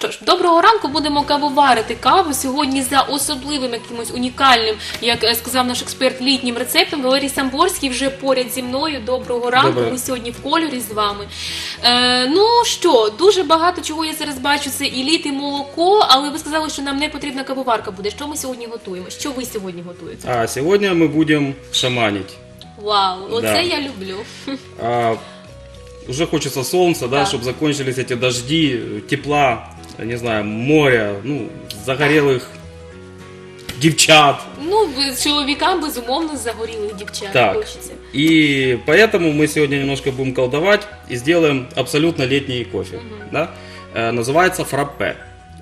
що ж, доброго ранку будемо кавоварити каву сьогодні за особливим якимось унікальним, як е, сказав наш експерт, літнім рецептом. Валерій Самборський вже поряд зі мною. Доброго ранку. Доброго. Ми сьогодні в кольорі з вами. Е, ну що, дуже багато чого я зараз бачу. Це і літ, і молоко, але ви сказали, що нам не потрібна кавоварка буде. Що ми сьогодні готуємо? Що ви сьогодні готуєте? А сегодня мы будем шаманить. Вау, оце Да. я люблю. А, уже хочется солнца, да, Да. чтобы закончились эти дожди, тепла, не знаю, моря, ну, загорелых девчат. Ну, ви- чоловікам безумовно загорілих дівчат Так. хочеться. И поэтому мы сегодня немножко будем колдовать и сделаем абсолютно летний кофе. Да? Э, называется фраппе.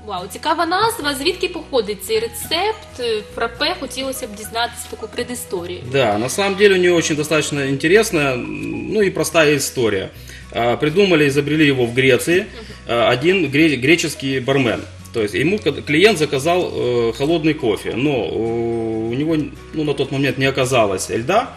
Вау, цікава назва. Звідки походить цей рецепт? Е, Фрапе хотілося б дізнатися таку предісторію. Да, на самом деле у нее очень достаточно интересная, ну и простая история. А, Придумали, изобрели его в Греции а, один гре- греческий бармен. То есть ему ка- клиент заказал э, холодный кофе, но э, у него ну, на тот момент не оказалось льда.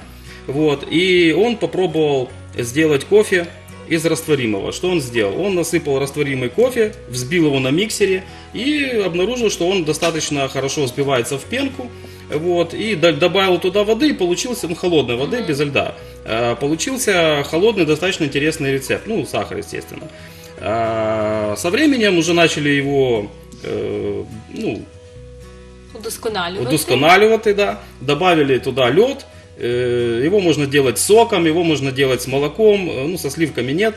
Вот, и он попробовал сделать кофе из растворимого. Что он сделал? Он насыпал растворимый кофе, взбил его на миксере и обнаружил, что он достаточно хорошо взбивается в пенку. Вот, и добавил туда воды, и получился, ну, холодной воды без льда. Э, Получился холодный, достаточно интересный рецепт. Ну, сахар, естественно. А, Со временем уже начали его э, ну, Удосконалювати. удосконаливать, да. Добавили туда лед. э, Его можно делать с соком, его можно делать с молоком, э, ну, со сливками нет.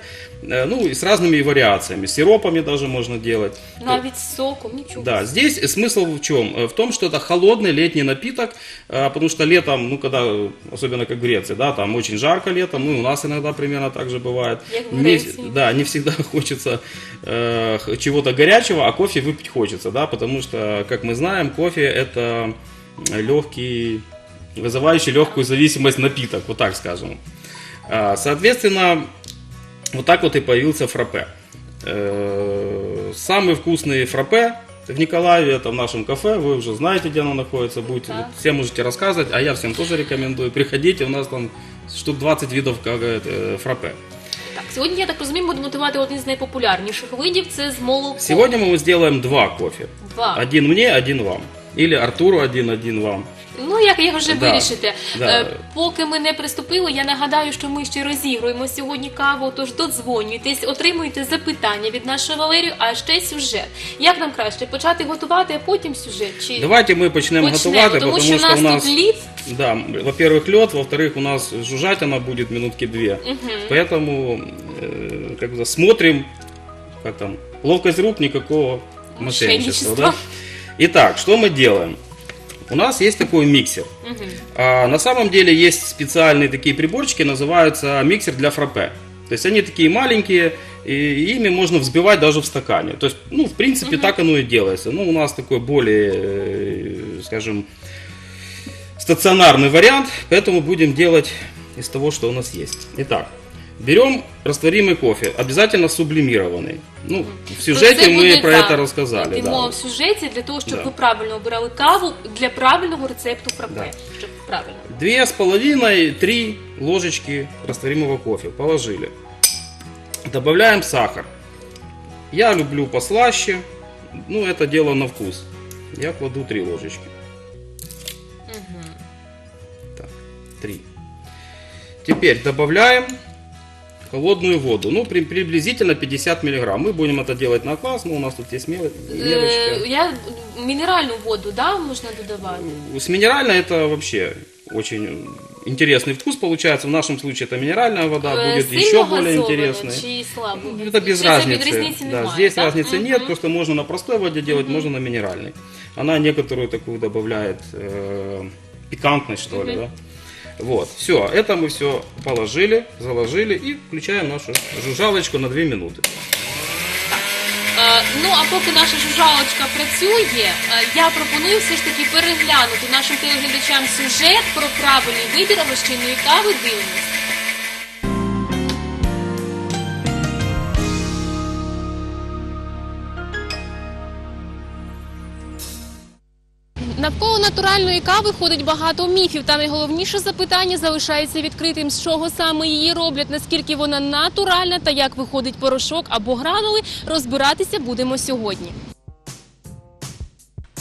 Э, Ну, и с разными вариациями. С сиропами даже можно делать. Навіть з соком, нічого. Да, здесь смысл в чем? Э, В том, что это холодный летний напиток, э, потому что летом, ну, когда, э, особенно как в Греции, да, там очень жарко летом, ну, и у нас иногда примерно так же бывает. Як в Не- Греції. да, не всегда хочется э, х- чего-то горячего, а кофе выпить хочется, да, потому что, как мы знаем, кофе это легкий, вызывающий легкую зависимость напиток, вот так скажем. А, Соответственно, вот так вот и появился фраппе. Э, Самый вкусный фраппе в Николаеве, это в нашем кафе, вы уже знаете, где оно находится, будете, Так. все можете рассказывать, а я всем тоже рекомендую. Приходите, у нас там штук 20 видов как, э, фраппе. Так, сьогодні, я так розумію, будемо готувати один з найпопулярніших видів це з молоком. Сегодня мы сделаем два кофе. Два. Один мне, один вам. Или Артуру один, один вам. Ну, як, як вже Да, вирішите. да. Е, поки ми не приступили, я нагадаю, що ми ще розігруємо сьогодні каву, тож додзвонюйтесь, отримуйте запитання від нашого Валерію, а ще сюжет. Як нам краще почати готувати, а потім сюжет? Чи Давайте мы почнем почнемо? готовить, Тому потому що в что нас, у нас... тут лід. Да, во-первых, лед, во-вторых, у нас жужжать она будет минутки две. Поэтому э, как бы смотрим, как там, ловкость рук, никакого мошенничества. Мошенничества. Да? Итак, что мы делаем? У нас есть такой миксер. А, на самом деле есть специальные такие приборчики, называются миксер для фраппе. То есть они такие маленькие, и ими можно взбивать даже в стакане. То есть, ну, в принципе, так оно и делается. Ну, у нас такой более, э, скажем, стационарный вариант, поэтому будем делать из того, что у нас есть. Итак, берем растворимый кофе, обязательно сублимированный. Ну, в сюжете це мы буде, про это рассказали. Йдемо да. в сюжеті для того, щоб Да. ви правильно обирали каву для правильного рецепту фрапе. Да. Щоб правильно. Две с половиной, три ложечки растворимого кофе положили. Добавляем сахар. Я люблю послаще, ну это дело на вкус. Я кладу три ложечки. Так, три. Теперь добавляем холодную воду. Ну, при- приблизительно 50 миллиграмм. Мы будем это делать на класс, но у нас тут есть мел- Е, мелочка. я мінеральну воду, да, можна додавати? С минеральной это вообще очень интересный вкус получается. В нашем случае это минеральная вода Е, будет сильно еще более газована интересной. Чи слабо? Ну, Это без Чи це разницы. від різниці да, немає, здесь так? разницы Мгм. нет, просто можно на простой воде делать, можно на минеральной. Она некоторую такую добавляет э, пикантность, что ли, да. Вот, все, это мы все положили, заложили и включаем нашу жужжалочку на 2 минуты. Е, ну а поки наша жужжалочка працює, е, я пропоную все ж таки переглянути нашим телеглядачам сюжет про правильний вибір розчинної кави. Дивимось. Навколо натуральної кави ходить багато міфів. Та найголовніше запитання залишається відкритим, з чого саме її роблять, наскільки вона натуральна та як виходить порошок або гранули. Розбиратися будемо сьогодні.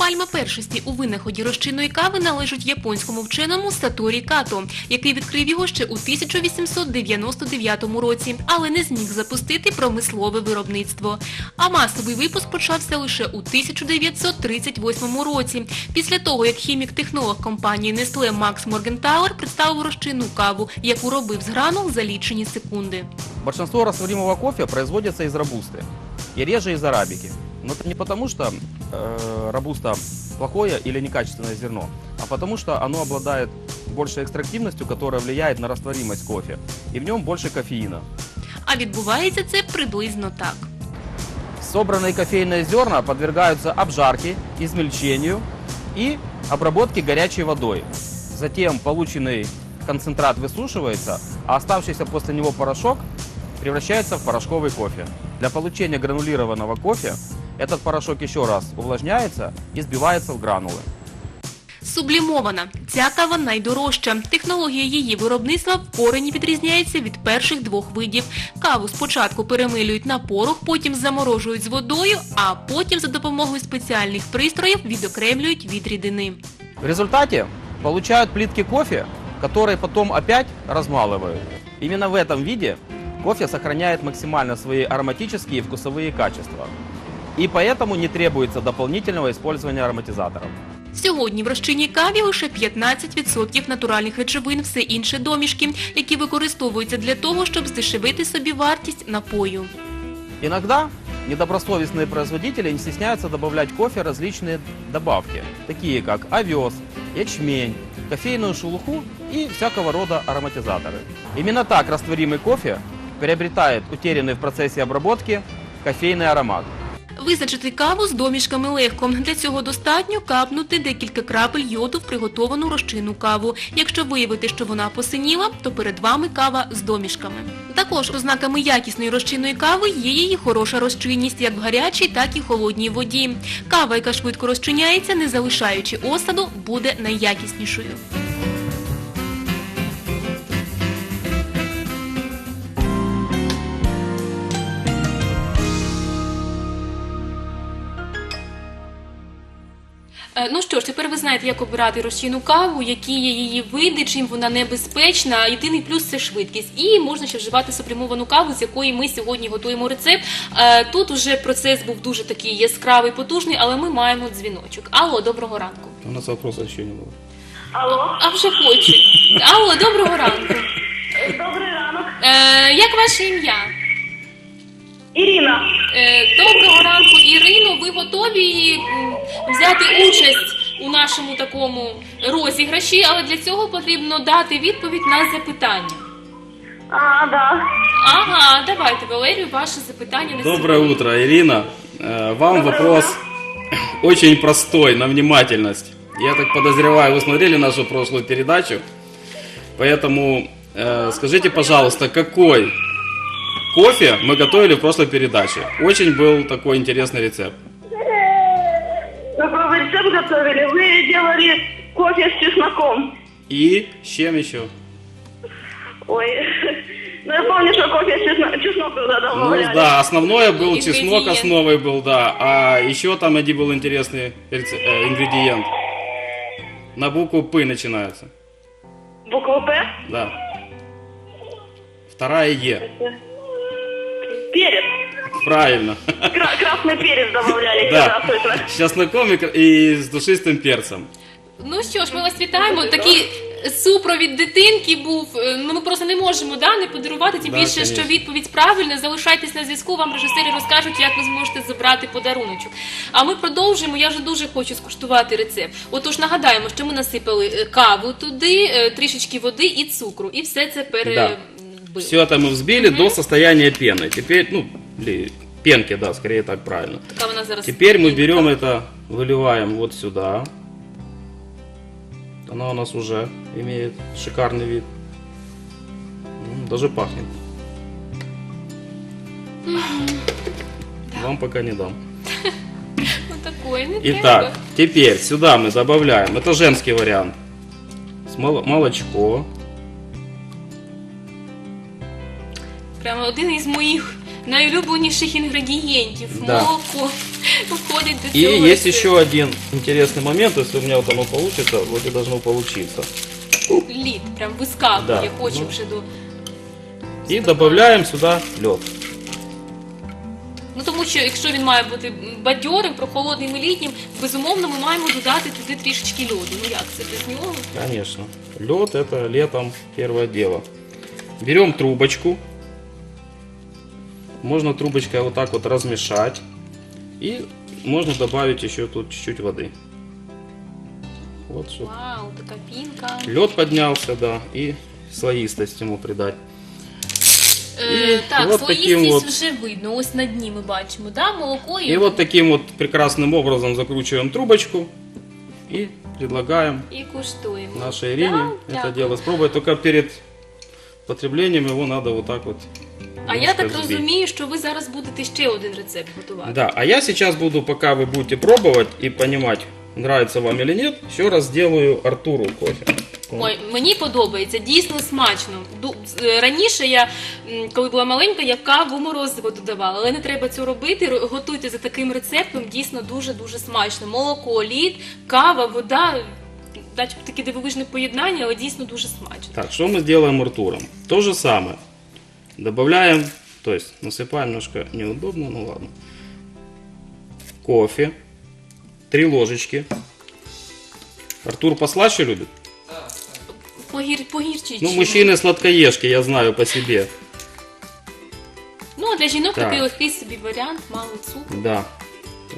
Пальма першості у винаході розчинної кави належить японському вченому Саторі Като, який відкрив його ще у 1899 році, але не зміг запустити промислове виробництво. А масовий випуск почався лише у 1938 році, після того, як хімік-технолог компанії Nestle Макс Моргентауер представив розчинну каву, яку робив з гранул за лічені секунди. Большинство растворимого кофе производится из робусты и реже из арабики. Но это не потому, что э, робуста плохое или некачественное зерно, а потому что оно обладает большей экстрактивностью, которая влияет на растворимость кофе, и в нем больше кофеина. А відбувається це приблизно так. Собранные кофейные зерна подвергаются обжарке, измельчению и обработке горячей водой. Затем полученный концентрат высушивается, а оставшийся после него порошок превращается в порошковый кофе. Для получения гранулированного кофе этот порошок еще раз увлажняется и сбивается в гранулы. Сублімована. Ця кава найдорожча. Технологія її виробництва в корені відрізняється від перших двох видів. Каву спочатку перемилюють на порох, потім заморожують з водою, а потім за допомогою спеціальних пристроїв відокремлюють від рідини. В результате получают плитки кофе, которые потом опять размалывают. Именно в этом виде кофе сохраняет максимально свои ароматические и вкусовые качества. И поэтому не требуется дополнительного использования ароматизаторов. Сьогодні в розчинній каві лише 15% натуральних речовин, все інше домішки, які використовуються для того, щоб здешевити собі вартість напою. Иногда недобросовестные производители не стесняются добавлять в кофе различные добавки, такие как овес, ячмень, кофейную шелуху и всякого рода ароматизаторы. Именно так растворимый кофе приобретает утерянный в процессе обработки кофейный аромат. Визначити каву з домішками легко. Для цього достатньо капнути декілька крапель йоду в приготовану розчинну каву. Якщо виявити, що вона посиніла, то перед вами кава з домішками. Також ознаками якісної розчинної кави є її хороша розчинність як в гарячій, так і холодній воді. Кава, яка швидко розчиняється, не залишаючи осаду, буде найякіснішою. Ну що ж, тепер ви знаєте, як обирати розчинну каву, які є її види, чим вона небезпечна. Єдиний плюс це швидкість. І можна ще вживати сублімовану каву, з якої ми сьогодні готуємо рецепт. Е, Тут уже процес був дуже такий яскравий, потужний, але ми маємо дзвіночок. Алло, доброго ранку. У нас вопроса еще не было. Алло, А вже хочуть. Алло, доброго ранку. добрий ранок. Е, Як ваше ім'я? Ірина. Е, Доброго ранку, Ірино. Ви готові м, взяти участь у нашому такому розіграші, але для цього потрібно дати відповідь на запитання. А, да. Ага, давайте, Валерію, ваше запитання на Доброе сьогодні. утро, Ирина. Э, Вам вопрос очень простой, на внимательность. Я так подозреваю, вы смотрели нашу прошлую передачу, поэтому э, скажите, пожалуйста, какой кофе мы готовили в прошлой передаче? Очень был такой интересный рецепт. Какой вы рецепт готовили? Вы делали кофе с чесноком. И с чем еще? Ой, ну я помню, что кофе с чесноком, чеснок туда Ну добавляли. да, основное был чеснок, основой был, да. А еще там один был интересный рец- э, ингредиент. На букву П начинается. Букву П. Да. Вторая Е. Перец. Правильно. Кра- красный перец добавляли. Да. Да, точно. С чесноком и, с душистым перцем. Ну що ж, ми вас вітаємо. Такий супровід дитинки був. Е, Ну ми просто не можемо да, не подарувати. Тим Да, більше, конечно. що відповідь правильна. Залишайтесь на зв'язку. Вам режисери розкажуть, як ви зможете забрати подаруночок. А ми продовжуємо. Я вже дуже хочу скуштувати рецепт. Отож, нагадаємо, що ми насипали е, каву туди, е, трішечки води і цукру, і все це перебили. Все это мы взбили до состояния пены. Теперь, ну, пенки, да, скорее так правильно. Така вона зараз. Теперь мы берем это, выливаем вот сюда. Она у нас уже имеет шикарный вид. М, Даже пахнет. Вам пока не дам. не. Итак, теперь сюда мы добавляем, это женский вариант, молочко. Прямо один із моїх найулюбленіших інгредієнтів. Да. Молоко входить до И цього. есть рецепту. еще один интересный момент, если у меня вот оно получится, вот и должно получиться. лід, прям вискакує, Да, хоче ну. вже до. И добавляем сюда лед. Ну тому що якщо він має бути бадьорим, прохолодним і літнім, безумовно, ми маємо додати туди трішечки льоду. Ну як це без нього? Конечно. Лед это летом первое дело. Берем трубочку. Можно трубочкой вот так вот размешать. И можно добавить еще тут чуть-чуть воды. Вот что. Вау, така пінка. Лед поднялся, да, и слоистость ему придать. Е, І так, от слоїстість таким от- вже видно. Ось на дні ми бачимо, да, молоко і, И вот таким вот прекрасным образом закручиваем трубочку и предлагаем і куштуємо. нашей Ирине Да, это дякую. дело спробовать. Только перед потреблением его надо вот так вот. А я так розумію, що ви зараз будете ще один рецепт готувати. Да, а я сейчас буду, пока вы будете пробовать и понимать, нравится вам или нет, еще раз сделаю Артуру кофе. Ой, мені подобається, дійсно смачно. Ду- е, Раніше я, м, коли була маленька, я каву морозиво додавала, але не треба цього робити. Ро- Готуйте за таким рецептом, дійсно дуже-дуже смачно. Молоко, лід, кава, вода. Начебто таке дивовижне поєднання, але дійсно дуже смачно. Так, что мы сделаем Артуром? То же самое. Добавляем, то есть насыпаем немножко неудобно, ну ладно. Кофе. Три ложечки. Артур послаще любит? Погір, погірчить. Ну, мужчины сладкоежки, я знаю по себе. Ну, а для жінок Так. такий легкий собі варіант, мало цукру. Да,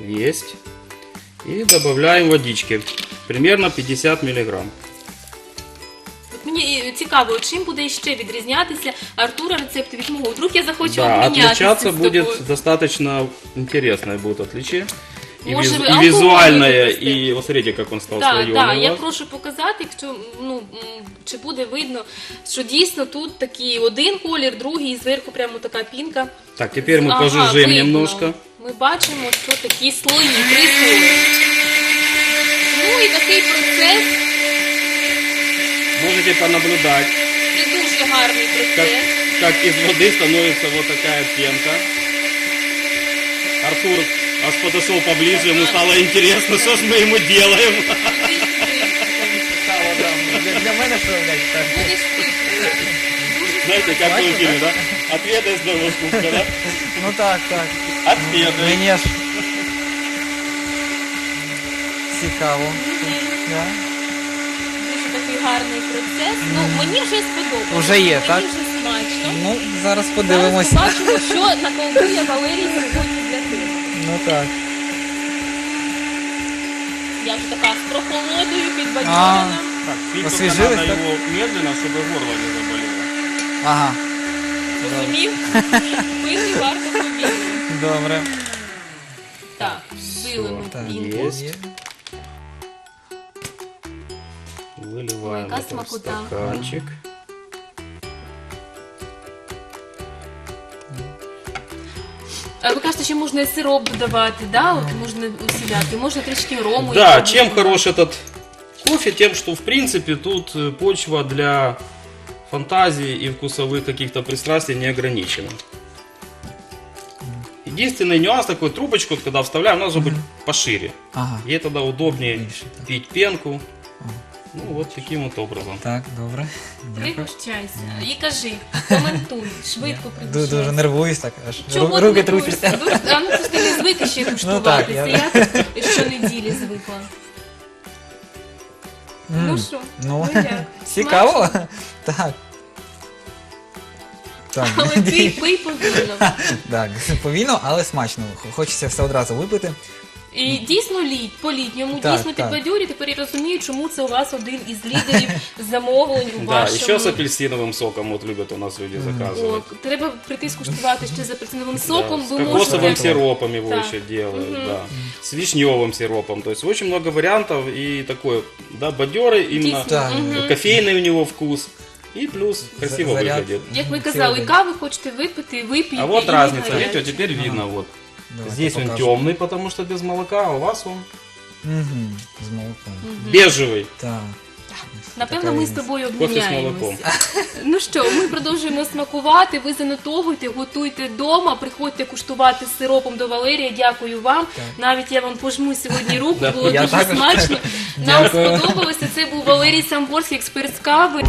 есть. И добавляем водички. Примерно 50 миллиграмм. От мені е, цікаво, чим буде ще відрізнятися Артура рецепт від мого. Вдруг я захочу Да, обмінятися отличаться з тобою. будет достаточно интересное будет отличие. И, Может, виз- вы и алкоголь визуальное, выпустите? и вот смотрите, как он стал Так, слоёный так, у я вас. прошу показати, якщо ну м, чи буде видно, що дійсно тут такий один колір, другий і зверху прямо така пінка. Так, теперь мы Ага, пожужжим видно. немножко. Ми бачимо, що такі слої, три слої. Ну і такий процес, Можете понаблюдать, це дуже гарний как, процес. как из воды становится вот такая пенка. Артур аж подошел поближе, ему стало интересно, что же мы ему делаем. Для, для мене що, блядь, так. Будеш пити. Знаете, как в Смачно, фильме, да? Отведай с того скупка, да? Ну так, так. Отведай. Мені ж цікаво. Да. Гарний процес. Ну мені вже сподобалося. Уже є, мені так? вже смачно. Ну, зараз Зараз подивимось. побачимо, що наколдує Валерій сьогодні для тебе. Ну так. Я вже така з прохолодою підбадьорена. Так, Освежилась, так? его медленно, чтобы горло не заболело. Ага, Розумів? Пити варто повільно. добре. Так, вбили ми пінку. Выливаем Какая это в смакота. стаканчик. А ви кажете, що можна і сироп додавати, да? От можна усіляти, можна трішки рому. Да, якогось чем додати. хорош этот кофе? Тем, что в принципе тут э, почва для фантазии и вкусовых каких-то пристрастий не ограничена. Единственный нюанс такой, трубочку, вот когда вставляем, она должна быть пошире. Ага. Ей тогда удобнее Меньше, так. пить пенку. Ну вот таким вот образом. Так, добре. Дякую. І кажи, коментуй, швидко Ду- пригощайся. Дуже нервуюсь так, аж Чого ру- ти руки трусяться. А ну це ж ти не звикли ще куштуватися. я- я... щонеділі звикла. Ну що, Ну, ну як? цікаво. Так. Так, Але пий, пий повільно. так, повільно, але смачно. Хочеться все одразу випити. І дійсно лід, по-літньому, Так, дійсно так. підбадьорі. Тепер я розумію, чому це у вас один із лідерів замовлень у Да, вашому. еще с апельсиновым соком вот любят у нас люди заказывать. О, треба прийти скуштувати ще з апельсиновим соком. Да, Ви с кокосовым можете сиропом его Так. еще делают, Мгм. да. С вишневым сиропом. То есть очень много вариантов и такой, да, бадерый, именно Дійсно. Так. Мгм. кофейный у него вкус. И плюс красиво заряд. выглядит. Як ви Цілий казали, день. каву хочете випити, випійте. А вот і не разница, гаряче. видите, вот теперь видно вот. Давайте Здесь он покажем. темный, потому что без молока, а у вас он Мгм, з молоком. бежевый. Так. Напевно, ми з тобою Кофе з обміняємося. Ну що, ми продовжуємо смакувати. Ви занотовуйте, готуйте вдома, приходьте куштувати з сиропом до Валерія. Дякую вам. Так. Навіть я вам пожму сьогодні руку, Да. було Я дуже також. смачно. Нам Дякую. сподобалося. Це був Валерій Самборський, експерт з кави.